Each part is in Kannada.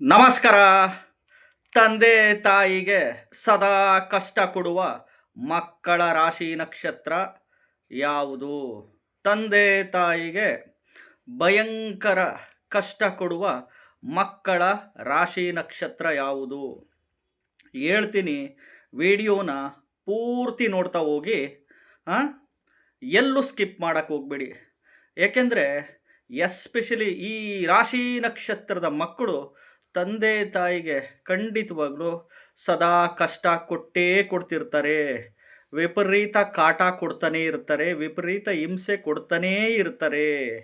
ನಮಸ್ಕಾರ. ತಂದೆ ತಾಯಿಗೆ ಸದಾ ಕಷ್ಟ ಕೊಡುವ ಮಕ್ಕಳ ರಾಶಿ ನಕ್ಷತ್ರ ಯಾವುದು? ತಂದೆ ತಾಯಿಗೆ ಭಯಂಕರ ಕಷ್ಟ ಕೊಡುವ ಮಕ್ಕಳ ರಾಶಿ ನಕ್ಷತ್ರ ಯಾವುದು? ಹೇಳ್ತೀನಿ, ವಿಡಿಯೋನ ಪೂರ್ತಿ ನೋಡ್ತಾ ಹೋಗಿ ಎಲ್ಲೂ ಸ್ಕಿಪ್ ಮಾಡೋಕ್ಕೆ ಹೋಗ್ಬೇಡಿ. ಏಕೆಂದರೆ ಎಸ್ಪೆಷಲಿ ಈ ರಾಶಿ ನಕ್ಷತ್ರದ ಮಕ್ಕಳು ತಂದೆ ತಾಯಿಗೆ ಖಂಡಿತವಾಗ್ಲೂ ಸದಾ ಕಷ್ಟ ಕೊಟ್ಟೇ ಕೊಡ್ತಿರ್ತಾರೆ. ವಿಪರೀತ ಕಾಟ ಕೊಡ್ತಾನೇ ಇರ್ತಾರೆ. ವಿಪರೀತ ಹಿಂಸೆ ಕೊಡ್ತಾನೇ ಇರ್ತಾರೆ.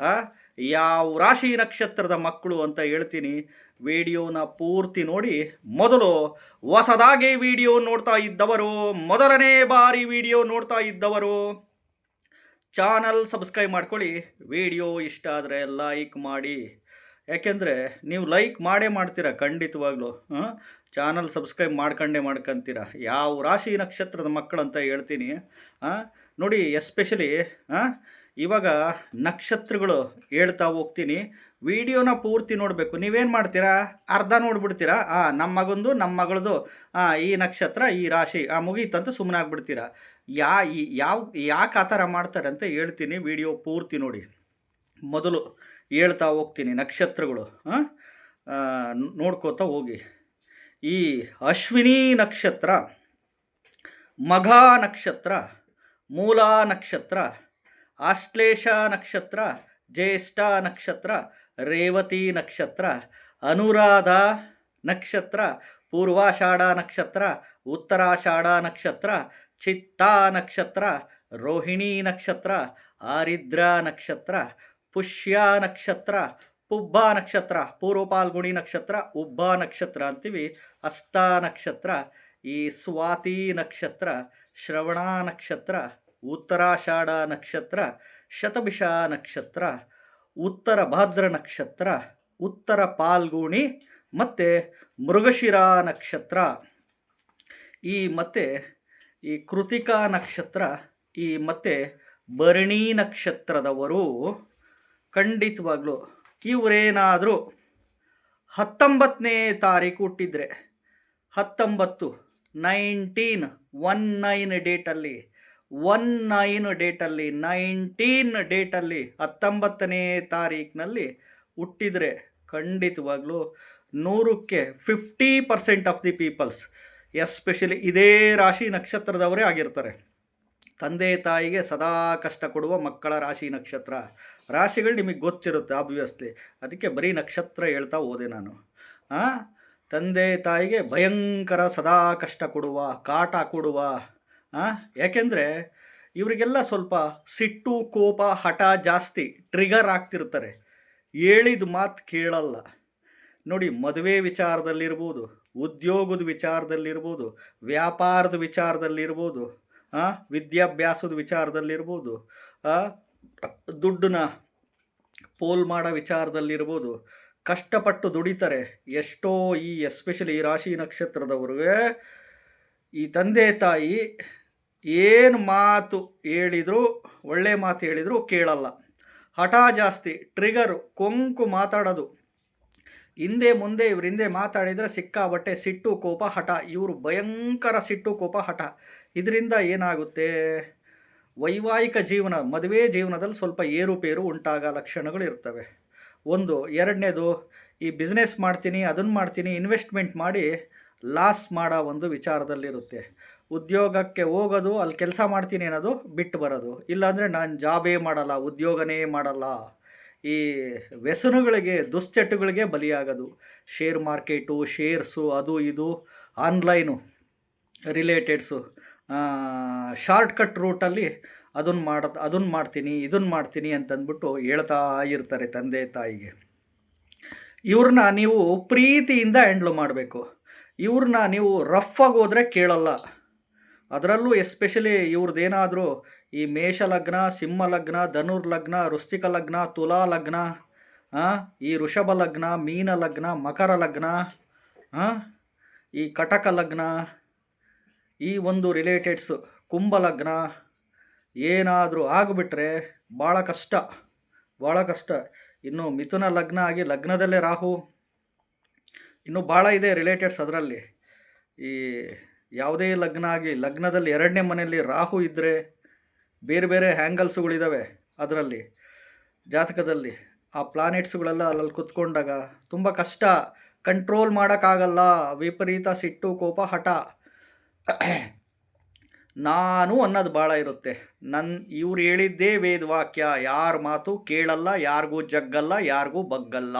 ಆ? ಯಾವ ರಾಶಿ ನಕ್ಷತ್ರದ ಮಕ್ಕಳು ಅಂತ ಹೇಳ್ತೀನಿ. ವಿಡಿಯೋನ ಪೂರ್ತಿ ನೋಡಿ. ಮೊದಲು ಹೊಸದಾಗಿ ವಿಡಿಯೋ ನೋಡ್ತಾ ಇದ್ದವರು, ಮೊದಲನೇ ಬಾರಿ ವಿಡಿಯೋ ನೋಡ್ತಾ ಇದ್ದವರು, ಚಾನಲ್ ಸಬ್ಸ್ಕ್ರೈಬ್ ಮಾಡ್ಕೊಳ್ಳಿ. ವಿಡಿಯೋ ಇಷ್ಟ ಆದರೆ ಲೈಕ್ ಮಾಡಿ. ಯಾಕೆಂದರೆ ನೀವು ಲೈಕ್ ಮಾಡೇ ಮಾಡ್ತೀರಾ ಖಂಡಿತವಾಗ್ಲೂ ಚಾನಲ್ ಸಬ್ಸ್ಕ್ರೈಬ್ ಮಾಡ್ಕೊಂಡೇ ಮಾಡ್ಕೊಂತೀರ. ಯಾವ ರಾಶಿ ನಕ್ಷತ್ರದ ಮಕ್ಕಳು ಅಂತ ಹೇಳ್ತೀನಿ ನೋಡಿ ಎಸ್ಪೆಷಲಿ ಇವಾಗ ನಕ್ಷತ್ರಗಳು ಹೇಳ್ತಾ ಹೋಗ್ತೀನಿ. ವಿಡಿಯೋನ ಪೂರ್ತಿ ನೋಡಬೇಕು. ನೀವೇನು ಮಾಡ್ತೀರಾ? ಅರ್ಧ ನೋಡ್ಬಿಡ್ತೀರಾ? ಹಾಂ ನಮ್ಮ ಮಗಂದು, ನಮ್ಮ ಮಗಳದು ಈ ನಕ್ಷತ್ರ, ಈ ರಾಶಿ, ಆ, ಮುಗೀತಂತ ಸುಮ್ಮನೆ ಆಗ್ಬಿಡ್ತೀರಾ? ಯಾ ಯಾವ, ಯಾಕೆ ಆ ಥರ ಮಾಡ್ತಾರೆ ಅಂತ ಹೇಳ್ತೀನಿ. ವಿಡಿಯೋ ಪೂರ್ತಿ ನೋಡಿ. ಮೊದಲು ಹೇಳ್ತಾ ಹೋಗ್ತೀನಿ ನಕ್ಷತ್ರಗಳು ನೋಡ್ಕೋತಾ ಹೋಗಿ. ಈ ಅಶ್ವಿನಿ ನಕ್ಷತ್ರ, ಮಘ ನಕ್ಷತ್ರ, ಮೂಲ ನಕ್ಷತ್ರ ಆಶ್ಲೇಷ ನಕ್ಷತ್ರ, ಜ್ಯೇಷ್ಠ ನಕ್ಷತ್ರ, ರೇವತಿ ನಕ್ಷತ್ರ, ಅನುರಾಧ ನಕ್ಷತ್ರ, ಪೂರ್ವಾಷಾಢ ನಕ್ಷತ್ರ, ಉತ್ತರಾಷಾಢ ನಕ್ಷತ್ರ, ಚಿತ್ತಾ ನಕ್ಷತ್ರ, ರೋಹಿಣಿ ನಕ್ಷತ್ರ, ಆರಿದ್ರ ನಕ್ಷತ್ರ ಪುಷ್ಯ ನಕ್ಷತ್ರ, ಪುಬ್ಬ ನಕ್ಷತ್ರ ಪೂರ್ವ ಪಾಲ್ಗುಣಿ ನಕ್ಷತ್ರ, ಉಬ್ಬ ನಕ್ಷತ್ರ ಅಂತೀವಿ. ಹಸ್ತ ನಕ್ಷತ್ರ, ಈ ಸ್ವಾತಿ ನಕ್ಷತ್ರ, ಶ್ರವಣ ನಕ್ಷತ್ರ, ಉತ್ತರಾಷಾಢ ನಕ್ಷತ್ರ, ಶತಭಿಷ ನಕ್ಷತ್ರ, ಉತ್ತರ ಭಾದ್ರ ನಕ್ಷತ್ರ, ಉತ್ತರ ಪಾಲ್ಗುಣಿ ಮತ್ತು ಮೃಗಶಿರ ನಕ್ಷತ್ರ. ಈ ಮತ್ತು ಈ ಕೃತಿಕಾ ನಕ್ಷತ್ರ, ಈ ಮತ್ತು ಭರಣಿ ನಕ್ಷತ್ರದವರು. ಖಂಡಿತವಾಗ್ಲೂ. ಇವರೇನಾದರೂ ಹತ್ತೊಂಬತ್ತನೇ ತಾರೀಕು ಹುಟ್ಟಿದರೆ, ಹತ್ತೊಂಬತ್ತು, ನೈನ್ಟೀನ್, ಒನ್ ನೈನ್ ಡೇಟಲ್ಲಿ, ಒನ್ ನೈನ್ ಡೇಟಲ್ಲಿ, ನೈನ್ಟೀನ್ ಡೇಟಲ್ಲಿ ಹತ್ತೊಂಬತ್ತನೇ ತಾರೀಕಿನಲ್ಲಿ ಹುಟ್ಟಿದರೆ ಖಂಡಿತವಾಗ್ಲೂ ನೂರಕ್ಕೆ fifty percent of the peoples, especially ಇದೇ ರಾಶಿ ನಕ್ಷತ್ರದವರೇ ಆಗಿರ್ತಾರೆ. ತಂದೆ ತಾಯಿಗೆ ಸದಾ ಕಷ್ಟ ಕೊಡುವ ಮಕ್ಕಳ ರಾಶಿ ನಕ್ಷತ್ರ. ರಾಶಿಗಳು ನಿಮಗೆ ಗೊತ್ತಿರುತ್ತೆ ಆಬ್ವಿಯಸ್ಲಿ ಅದಕ್ಕೆ ಬರೀ ನಕ್ಷತ್ರ ಹೇಳ್ತಾ ಹೋದೆ ನಾನು. ಆ? ತಂದೆ, ತಾಯಿಗೆ ಭಯಂಕರ ಸದಾ ಕಷ್ಟ ಕೊಡುವ, ಕಾಟ ಕೊಡುವ, ಆ? ಯಾಕೆಂದರೆ ಇವರಿಗೆಲ್ಲ ಸ್ವಲ್ಪ ಸಿಟ್ಟು, ಕೋಪ, ಹಠ ಜಾಸ್ತಿ ಟ್ರಿಗರ್ ಆಗ್ತಿರ್ತಾರೆ. ಹೇಳಿದ ಮಾತು ಕೇಳಲ್ಲ. ನೋಡಿ, ಮದುವೆ ವಿಚಾರದಲ್ಲಿರ್ಬೋದು, ಉದ್ಯೋಗದ ವಿಚಾರದಲ್ಲಿರ್ಬೋದು, ವ್ಯಾಪಾರದ ವಿಚಾರದಲ್ಲಿರ್ಬೋದು ವಿದ್ಯಾಭ್ಯಾಸದ ವಿಚಾರದಲ್ಲಿರ್ಬೋದು ದುಡ್ಡನ್ನ ಪೋಲ್ ಮಾಡೋ ವಿಚಾರದಲ್ಲಿರ್ಬೋದು. ಕಷ್ಟಪಟ್ಟು ದುಡಿತಾರೆ ಎಷ್ಟೋ ಈ, ಎಸ್ಪೆಷಲಿ ಈ ರಾಶಿ ನಕ್ಷತ್ರದವ್ರಿಗೆ, ಈ ತಂದೆ, ತಾಯಿ ಏನು ಮಾತು ಹೇಳಿದರು, ಒಳ್ಳೆ ಮಾತು ಹೇಳಿದರೂ ಕೇಳಲ್ಲ. ಹಠ ಜಾಸ್ತಿ ಟ್ರಿಗರು ಕೊಂಕು ಮಾತಾಡೋದು. ಹಿಂದೆ ಮುಂದೆ ಇವ್ರ ಹಿಂದೆ ಮಾತಾಡಿದರೆ ಸಿಕ್ಕಾಬಟ್ಟೆ ಸಿಟ್ಟು, ಕೋಪ, ಹಠ. ಇವರು ಭಯಂಕರ ಸಿಟ್ಟು, ಕೋಪ, ಹಠ. ಇದರಿಂದ ಏನಾಗುತ್ತೆ? ವೈವಾಹಿಕ ಜೀವನ, ಮದುವೆ ಜೀವನದಲ್ಲಿ ಸ್ವಲ್ಪ ಏರುಪೇರು ಉಂಟಾಗೋ ಲಕ್ಷಣಗಳು ಇರ್ತವೆ. ಒಂದು, ಎರಡನೇದು, ಈ ಬಿಸ್ನೆಸ್ ಮಾಡ್ತೀನಿ ಅದನ್ನು ಮಾಡ್ತೀನಿ ಇನ್ವೆಸ್ಟ್ಮೆಂಟ್ ಮಾಡಿ ಲಾಸ್ ಮಾಡೋ ಒಂದು ವಿಚಾರದಲ್ಲಿರುತ್ತೆ. ಉದ್ಯೋಗಕ್ಕೆ ಹೋಗೋದು, ಅಲ್ಲಿ ಕೆಲಸ ಮಾಡ್ತೀನಿ ಅನ್ನೋದು ಬಿಟ್ಟು ಬರೋದು. ಇಲ್ಲಾಂದರೆ ನಾನು ಜಾಬೇ ಮಾಡಲ್ಲ, ಉದ್ಯೋಗನೇ ಮಾಡಲ್ಲ. ಈ ವ್ಯಸನಗಳಿಗೆ, ದುಶ್ಚಟಗಳಿಗೆ ಬಲಿಯಾಗೋದು. ಶೇರ್ ಮಾರ್ಕೆಟು ಶೇರ್ಸು ಅದು, ಇದು ಆನ್ಲೈನು ರಿಲೇಟೆಡ್ಸು ಶಾರ್ಟ್ ಕಟ್ ರೂಟಲ್ಲಿ ಅದನ್ನು ಮಾಡ ಅದನ್ನು ಮಾಡ್ತೀನಿ ಇದನ್ನು ಮಾಡ್ತೀನಿ ಅಂತಂದ್ಬಿಟ್ಟು ಹೇಳ್ತಾ ಇರ್ತಾರೆ ತಂದೆ ತಾಯಿಗೆ. ಇವ್ರನ್ನ ನೀವು ಪ್ರೀತಿಯಿಂದ ಹ್ಯಾಂಡ್ಲ್ ಮಾಡಬೇಕು. ಇವ್ರನ್ನ ನೀವು ರಫ್ ಆಗಿ ಹೋದರೆ ಕೇಳಲ್ಲ. ಅದರಲ್ಲೂ ಎಸ್ಪೆಷಲಿ ಇವ್ರದ್ದೇನಾದರೂ ಈ ಮೇಷ ಲಗ್ನ, ಸಿಂಹ ಲಗ್ನ, ಧನುರ್ ಲಗ್ನ, ವೃಶ್ಚಿಕ ಲಗ್ನ, ತುಲಾ ಲಗ್ನ ಈ ಋಷಭ ಲಗ್ನ, ಮೀನ ಲಗ್ನ, ಮಕರ ಲಗ್ನ ಈ ಕಟಕ ಲಗ್ನ ಈ ಒಂದು ರಿಲೇಟೆಡ್ಸು ಕುಂಭ ಲಗ್ನ ಏನಾದರೂ ಆಗಿಬಿಟ್ರೆ ಭಾಳ ಕಷ್ಟ ಭಾಳ ಕಷ್ಟ. ಇನ್ನು ಮಿಥುನ ಲಗ್ನ ಆಗಿ ಲಗ್ನದಲ್ಲೇ ರಾಹು. ಇನ್ನು ಭಾಳ ಇದೆ ರಿಲೇಟೆಡ್ಸ್ ಅದರಲ್ಲಿ. ಈ ಯಾವುದೇ ಲಗ್ನ ಆಗಿ ಲಗ್ನದಲ್ಲಿ ಎರಡನೇ ಮನೆಯಲ್ಲಿ ರಾಹು ಇದ್ದರೆ ಬೇರೆ ಬೇರೆ ಹ್ಯಾಂಗಲ್ಸ್ಗಳಿದ್ದಾವೆ ಅದರಲ್ಲಿ. ಜಾತಕದಲ್ಲಿ ಆ ಪ್ಲಾನೆಟ್ಸ್ಗಳೆಲ್ಲ ಅಲ್ಲಲ್ಲಿ ಕುತ್ಕೊಂಡಾಗ ತುಂಬ ಕಷ್ಟ. ಕಂಟ್ರೋಲ್ ಮಾಡೋಕ್ಕಾಗಲ್ಲ, ವಿಪರೀತ ಸಿಟ್ಟು, ಕೋಪ, ಹಠ. ನಾನು ಅನ್ನೋದು ಭಾಳ ಇರುತ್ತೆ. ನನ್ನ ಇವ್ರು ಹೇಳಿದ್ದೇ ವೇದವಾಕ್ಯ ಯಾರ ಮಾತು ಕೇಳಲ್ಲ, ಯಾರಿಗೂ ಜಗ್ಗಲ್ಲ, ಯಾರಿಗೂ ಬಗ್ಗಲ್ಲ.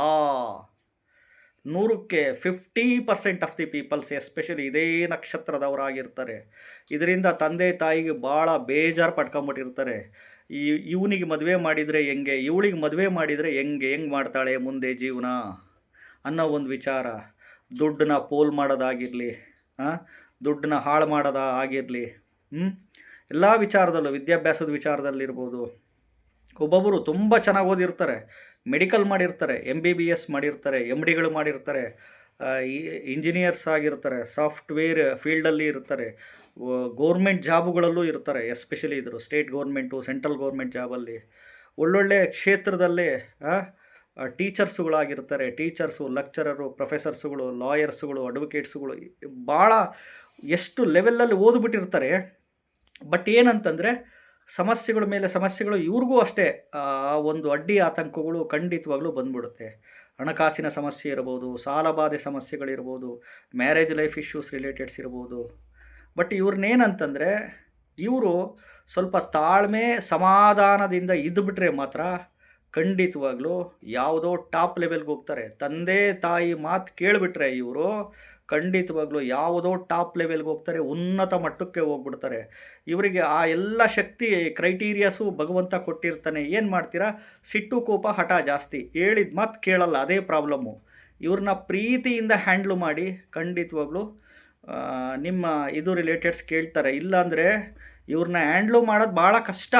ನೂರಕ್ಕೆ fifty percent of the peoples especially ಇದೇ ನಕ್ಷತ್ರದವರಾಗಿರ್ತಾರೆ. ಇದರಿಂದ ತಂದೆ ತಾಯಿಗೆ ಭಾಳ ಬೇಜಾರು ಪಡ್ಕೊಂಬಿಟ್ಟಿರ್ತಾರೆ ಈ ಇವನಿಗೆ ಮದುವೆ ಮಾಡಿದರೆ ಹೆಂಗೆ, ಇವಳಿಗೆ ಮದುವೆ ಮಾಡಿದರೆ ಹೆಂಗೆ ಹೆಂಗೆ ಮಾಡ್ತಾಳೆ ಮುಂದೆ ಜೀವನ ಅನ್ನೋ ಒಂದು ವಿಚಾರ. ದುಡ್ಡನ್ನ ಪೋಲ್ ಮಾಡೋದಾಗಿರಲಿ ದುಡ್ಡನ್ನ ಹಾಳು ಮಾಡೋದ ಆಗಿರಲಿ ಹ್ಞೂ ಎಲ್ಲ ವಿಚಾರದಲ್ಲೂ, ವಿದ್ಯಾಭ್ಯಾಸದ ವಿಚಾರದಲ್ಲಿರ್ಬೋದು ಒಬ್ಬೊಬ್ಬರು ತುಂಬ ಚೆನ್ನಾಗಿ ಓದಿರ್ತಾರೆ ಮೆಡಿಕಲ್ ಮಾಡಿರ್ತಾರೆ ಎಂ ಬಿ ಬಿ ಎಸ್ ಮಾಡಿರ್ತಾರೆ ಎಂ ಡಿಗಳು ಮಾಡಿರ್ತಾರೆ ಇಂಜಿನಿಯರ್ಸ್ ಆಗಿರ್ತಾರೆ ಸಾಫ್ಟ್ವೇರ್ ಫೀಲ್ಡಲ್ಲಿ ಇರ್ತಾರೆ ಗೌರ್ಮೆಂಟ್ ಜಾಬುಗಳಲ್ಲೂ ಇರ್ತಾರೆ ಎಸ್ಪೆಷಲಿ ಇದ್ರು ಸ್ಟೇಟ್ ಗೌರ್ಮೆಂಟು ಸೆಂಟ್ರಲ್ ಗೌರ್ಮೆಂಟ್ ಜಾಬಲ್ಲಿ ಒಳ್ಳೊಳ್ಳೆ ಕ್ಷೇತ್ರದಲ್ಲೇ ಟೀಚರ್ಸುಗಳಾಗಿರ್ತಾರೆ ಟೀಚರ್ಸು ಲೆಕ್ಚರರು ಪ್ರೊಫೆಸರ್ಸುಗಳು ಲಾಯರ್ಸುಗಳು ಅಡ್ವೊಕೇಟ್ಸುಗಳು ಭಾಳ ಎಷ್ಟು ಲೆವೆಲಲ್ಲಿ ಓದ್ಬಿಟ್ಟಿರ್ತಾರೆ. ಬಟ್ ಏನಂತಂದರೆ, ಸಮಸ್ಯೆಗಳ ಮೇಲೆ ಸಮಸ್ಯೆಗಳು ಇವ್ರಿಗೂ ಅಷ್ಟೇ, ಆ ಒಂದು ಅಡ್ಡಿ ಆತಂಕಗಳು ಖಂಡಿತವಾಗ್ಲೂ ಬಂದ್ಬಿಡುತ್ತೆ. ಹಣಕಾಸಿನ ಸಮಸ್ಯೆ ಇರ್ಬೋದು ಸಾಲಬಾಧೆ ಸಮಸ್ಯೆಗಳಿರ್ಬೋದು ಮ್ಯಾರೇಜ್ ಲೈಫ್ ಇಶ್ಯೂಸ್ ರಿಲೇಟೆಡ್ಸ್ ಇರ್ಬೋದು. ಬಟ್ ಇವ್ರನ್ನೇನಂತಂದರೆ ಇವರು ಸ್ವಲ್ಪ ತಾಳ್ಮೆ, ಸಮಾಧಾನದಿಂದ ಇದ್ದುಬಿಟ್ರೆ ಮಾತ್ರ ಖಂಡಿತವಾಗ್ಲೂ ಯಾವುದೋ ಟಾಪ್ ಲೆವೆಲ್ಗೆ ಹೋಗ್ತಾರೆ. ತಂದೆ ತಾಯಿ ಮಾತು ಕೇಳಿಬಿಟ್ರೆ ಇವರು ಖಂಡಿತವಾಗ್ಲೂ ಯಾವುದೋ ಟಾಪ್ ಲೆವೆಲ್ಗೆ ಹೋಗ್ತಾರೆ, ಉನ್ನತ ಮಟ್ಟಕ್ಕೆ ಹೋಗ್ಬಿಡ್ತಾರೆ. ಇವರಿಗೆ ಆ ಎಲ್ಲ ಶಕ್ತಿ, ಕ್ರೈಟೀರಿಯಾಸು ಭಗವಂತ ಕೊಟ್ಟಿರ್ತಾನೆ. ಏನು ಮಾಡ್ತೀರಾ? ಸಿಟ್ಟು, ಕೋಪ, ಹಠ ಜಾಸ್ತಿ. ಹೇಳಿದ ಮಾತು ಕೇಳಲ್ಲ, ಅದೇ ಪ್ರಾಬ್ಲಮ್ಮು. ಇವ್ರನ್ನ ಪ್ರೀತಿಯಿಂದ ಹ್ಯಾಂಡ್ಲು ಮಾಡಿ ಖಂಡಿತವಾಗ್ಲೂ ನಿಮ್ಮ ಇದು ರಿಲೇಟೆಡ್ಸ್ ಕೇಳ್ತಾರೆ. ಇಲ್ಲಾಂದರೆ ಇವ್ರನ್ನ ಹ್ಯಾಂಡ್ಲು ಮಾಡೋದು ಭಾಳ ಕಷ್ಟ.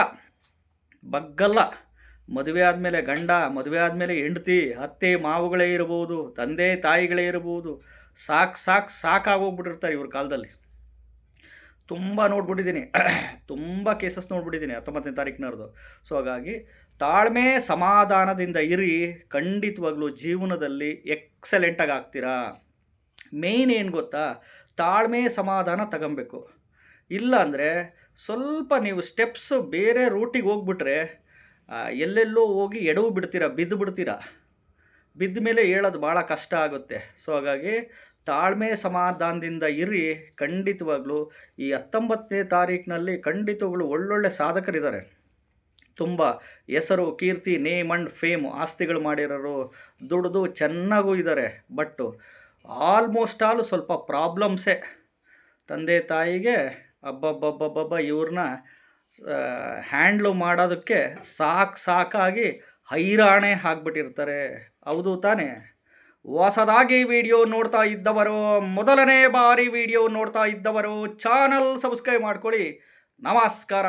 ಬಗ್ಗಲ್ಲ. ಮದುವೆ ಆದಮೇಲೆ ಗಂಡ, ಮದುವೆ ಆದಮೇಲೆ ಹೆಂಡತಿ, ಅತ್ತೆ, ಮಾವುಗಳೇ ಇರ್ಬೋದು, ತಂದೆ, ತಾಯಿಗಳೇ ಇರ್ಬೋದು. ಸಾಕು ಸಾಕು ಸಾಕಾಗೋಗ್ಬಿಟ್ಟಿರ್ತಾರೆ ಇವ್ರ ಕಾಲದಲ್ಲಿ. ತುಂಬ ನೋಡ್ಬಿಟ್ಟಿದ್ದೀನಿ. ತುಂಬ ಕೇಸಸ್ ನೋಡ್ಬಿಟ್ಟಿದ್ದೀನಿ ಹತ್ತೊಂಬತ್ತನೇ ತಾರೀಕಿನವ್ರದ್ದು ಸೊ ಹಾಗಾಗಿ ತಾಳ್ಮೆ ಸಮಾಧಾನದಿಂದ ಇರಿ. ಖಂಡಿತವಾಗ್ಲೂ ಜೀವನದಲ್ಲಿ ಎಕ್ಸಲೆಂಟಾಗಿ ಆಗ್ತೀರಾ? ಮೇಯ್ನ್ ಏನು ಗೊತ್ತಾ? ತಾಳ್ಮೆ ಸಮಾಧಾನ ತಗೊಬೇಕು. ಇಲ್ಲ ಅಂದರೆ ಸ್ವಲ್ಪ ನೀವು ಸ್ಟೆಪ್ಸ್ ಬೇರೆ ರೂಟಿಗೆ ಹೋಗ್ಬಿಟ್ರೆ ಎಲ್ಲೆಲ್ಲೋ ಹೋಗಿ ಎಡವು ಬಿಡ್ತೀರಾ, ಬಿದ್ದು ಬಿಡ್ತೀರಾ? ಬಿದ್ದ ಮೇಲೆ ಹೇಳೋದು ಭಾಳ ಕಷ್ಟ ಆಗುತ್ತೆ. ಸೊ ಹಾಗಾಗಿ ತಾಳ್ಮೆ ಸಮಾಧಾನದಿಂದ ಇರಿ. ಖಂಡಿತವಾಗ್ಲೂ ಈ ಹತ್ತೊಂಬತ್ತನೇ ತಾರೀಕಿನಲ್ಲಿ ಖಂಡಿತಗಳು ಒಳ್ಳೊಳ್ಳೆ ಸಾಧಕರಿದ್ದಾರೆ. ತುಂಬ ಹೆಸರು, ಕೀರ್ತಿ, ನೇಮ್ ಆ್ಯಂಡ್ ಫೇಮ್ ಆಸ್ತಿಗಳು ಮಾಡಿರೋರು ದುಡಿದು ಚೆನ್ನಾಗೂ ಇದ್ದಾರೆ. ಬಟ್ಟು ಆಲ್ಮೋಸ್ಟ್ ಆಲ್ ಸ್ವಲ್ಪ ಪ್ರಾಬ್ಲಮ್ಸೇ ತಂದೆ ತಾಯಿಗೆ ಅಬ್ಬಬ್ಬಬ್ಬಬ್ಬ ಇವ್ರನ್ನ ಹ್ಯಾಂಡ್ಲು ಮಾಡೋದಕ್ಕೆ ಸಾಕು ಸಾಕಾಗಿ ಹೈರಾಣೆ ಹಾಕ್ಬಿಟ್ಟಿರ್ತಾರೆ ಹೌದು ತಾನೇ. ಹೊಸದಾಗಿ ವಿಡಿಯೋ ನೋಡ್ತಾ ಇದ್ದವರು, ಮೊದಲನೇ ಬಾರಿ ವಿಡಿಯೋ ನೋಡ್ತಾ ಇದ್ದವರು, ಚಾನಲ್ ಸಬ್ಸ್ಕ್ರೈಬ್ ಮಾಡ್ಕೊಳ್ಳಿ. ನಮಸ್ಕಾರ.